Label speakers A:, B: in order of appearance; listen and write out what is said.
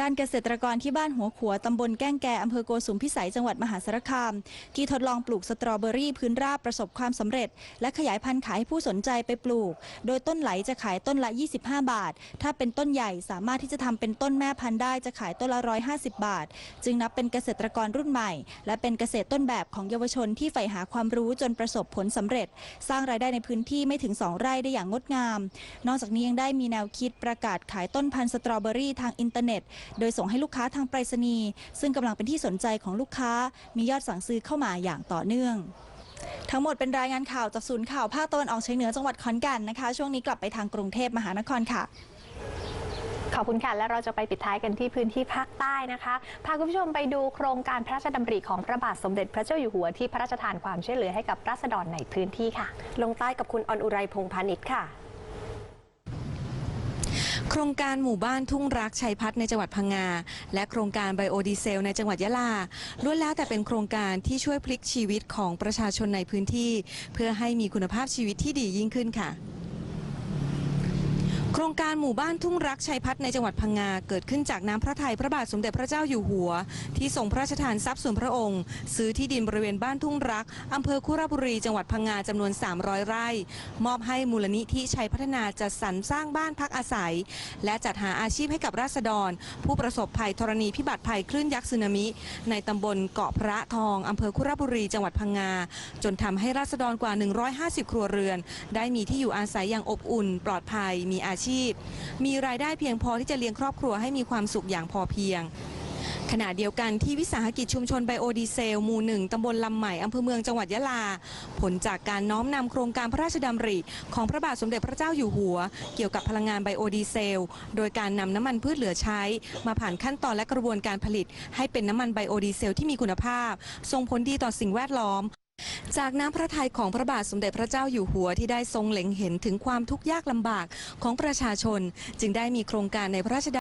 A: ด้านเกษตรกรที่บ้านหัวขัวตำบลแก้งแก่อำเภอโกสุมพิสัยจังหวัดมหาสารคาม ที่ทดลองปลูกสตรอเบอรี่พื้นราบประสบความสำเร็จ และขยายพันธุ์ขายให้ผู้สนใจไปปลูก โดยต้นไหลจะขายต้นละ 25 บาท ถ้าเป็นต้นใหญ่สามารถที่จะทำเป็นต้นแม่พันธุ์ได้จะขายต้นละ 150 บาท จึงนับเป็นเกษตรกรรุ่นใหม่ และเป็นเกษตรต้นแบบของเยาวชนที่ใฝ่หาความรู้จนประสบผลสำเร็จ สร้างรายได้ในพื้นที่ไม่ถึง 2 ไร่ได้อย่างงดงาม นอกจากนี้ยังได้มีแนวคิดประกาศขายต้นพันธุ์สตรอเบอรี่ทางอินเทอร์เน็ตโดยส่งให้ลูกค้าทางไปรษณีย์ซึ่งกำลังเป็นที่สนใจของลูกค้า มียอดสั่งซื้อเข้ามาอย่างต่อเนื่อง ทั้งหมดเป็นรายงานข่าวจากศูนย์ข่าวภาคตะวันออกเฉียงเหนือจังหวัดขอนแก่นนะคะ ช่วงนี้กลับไปทางกรุงเทพมหานครค่ะ
B: ขอบคุณค่ะ และเราจะไปปิดท้ายกันที่พื้นที่ภาคใต้นะคะ พาคุณผู้ชมไปดูโครงการพระราชดำริของพระบาทสมเด็จพระเจ้าอยู่หัวที่พระราชทานความช่วยเหลือให้กับราษฎรในพื้นที่ค่ะ
C: ลงใต้กับคุณออนอุไรพงษ์พาณิชย์ค่ะ
D: โครงการหมู่บ้านทุ่งรักชัยพัฒน์ในจังหวัดพังงา และโครงการไบโอดีเซล ในจังหวัดยะลาล้วนแล้วแต่เป็นโครงการที่ช่วยพลิกชีวิตของประชาชนในพื้นที่ เพื่อให้มีคุณภาพชีวิตที่ดียิ่งขึ้นค่ะ โครงการหมู่บ้านทุ่งรักชัยพัฒน์ในจังหวัดพังงา เกิดขึ้นจากน้ำพระทัยพระบาทสมเด็จพระเจ้าอยู่หัว ที่ทรงพระราชทานทรัพย์ส่วนพระองค์ ซื้อที่ดินบริเวณบ้านทุ่งรักอำเภอคุระบุรีจังหวัดพังงาจำนวน 300 ไร่ มอบให้มูลนิธิชัยพัฒนาจัดสรรสร้างบ้านพักอาศัย และจัดหาอาชีพให้กับราษฎร ผู้ประสบภัยธรณีพิบัติภัยคลื่นยักษ์สึนามิ ในตำบลเกาะพระทองอำเภอคุระบุรีจังหวัดพังงา จนทำให้ราษฎรกว่า 150 ครัวเรือน ได้มีที่อยู่อาศัยอย่างอบอุ่น ปลอดภัยมีอาชีพมีรายได้เพียงพอที่จะเลี้ยงครอบครัวให้มีความสุขอย่างพอเพียงขณะเดียวกันที่วิสาหกิจชุมชนไบโอดีเซล หมู่หนึ่งตำบลลำใหม่อำเภอเมืองจังหวัดยะลา ผลจากการน้อมนำโครงการพระราชดำริ ของพระบาทสมเด็จพระเจ้าอยู่หัว เกี่ยวกับพลังงานไบโอดีเซล โดยการนำน้ำมันพืชเหลือใช้ มาผ่านขั้นตอนและกระบวนการผลิต ให้เป็นน้ำมันไบโอดีเซลที่มีคุณภาพ ส่งผลดีต่อสิ่งแวดล้อม จากน้ำพระทัยของพระบาทสมเด็จพระเจ้าอยู่หัวที่ได้ทรงเล็งเห็นถึงความทุกข์ยากลำบากของประชาชน จึงได้มีโครงการในพระราชดำ